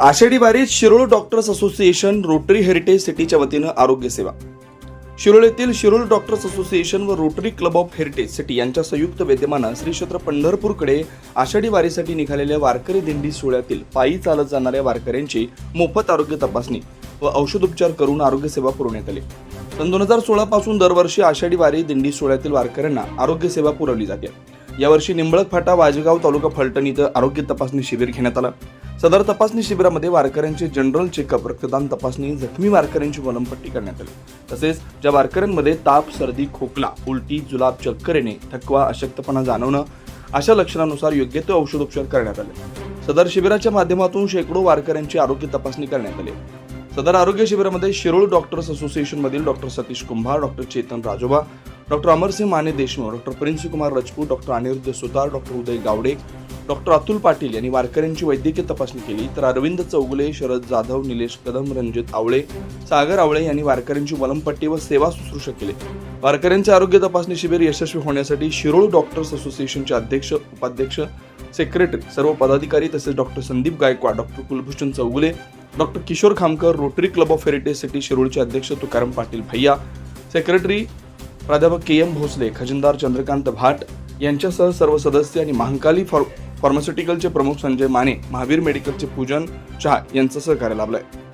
आषाढी वारीत Shirol doctors association rotary heritage सिटीच्या वतीनं आरोग्य सेवा. शिरोळ येथील शिरोळ डॉक्टर्स असोसिएशन व rotary club of heritage city यांच्या संयुक्त विद्यमानं श्री क्षेत्र पंढरपूरकडे आषाढी वारीसाठी निघालेल्या वारकरी दिंडी सोहळ्यातील पायी चालत जाणाऱ्या वारकऱ्यांची मोफत आरोग्य तपासणी व औषधोपचार करून आरोग्य सेवा पुरवण्यात आली. सन दोन हजार सोळापासून दरवर्षी आषाढी वारी दिंडी सोहळ्यातील वारकऱ्यांना आरोग्य सेवा पुरवली जाते. यावर्षी निंबळक फाटा वाजगाव तालुका फलटण इथं आरोग्य तपासणी शिबिर घेण्यात आलं. सदर तपासणी शिबिरामध्ये वारकऱ्यांचे जनरल चेकअप रक्तदान तपासणी जखमी वारकऱ्यांची वलमपट्टी करण्यात आली. तसेच ज्या वारकऱ्यांमध्ये ताप सर्दी खोकला उलटी जुलाब चक्कर येणे थकवा अशक्तपणा जाणवणं अशा लक्षणानुसार योग्य ते औषधोपचार करण्यात आले. सदर शिबिराच्या माध्यमातून शेकडो वारकऱ्यांची आरोग्य तपासणी करण्यात आली. सदर आरोग्य शिबिरामध्ये Shirol doctors असोसिएशनमधील doctor Satish Kumbhar doctor Chetan Rajoba doctor Amarsinh Mane Deshmukh doctor Prince Kumar Rajput doctor Aniruddha Sutar doctor Uday Gawade doctor Atul Patil यांनी वारकऱ्यांची वैद्यकीय तपासणी केली. तर अरविंद चौगुले शरद जाधव निलेश कदम रणजित आवळे सागर आवळे यांनी वारकऱ्यांची वलमपट्टी व सेवा शुश्रूषा केली. वारकऱ्यांचे आरोग्य तपासणी शिबिर यशस्वी होण्यासाठी शिरोळ डॉक्टर्स असोसिएशनचे अध्यक्ष उपाध्यक्ष सेक्रेटरी सर्व पदाधिकारी तसेच doctor Sandeep Gaikwad doctor Kulbhushan Chougule doctor Kishore Khamkar rotary club of heritage city शिरोळचे अध्यक्ष तुकाराम पाटील भैया सेक्रेटरी प्राध्यापक के एम भोसले खजिनदार चंद्रकांत भाट यांच्यासह सर्व सदस्य आणि महांकाली फॉर फार्मास्युटिकलचे प्रमुख संजय माने महावीर मेडिकलचे पूजन शहा यांचं सहकार्य आहे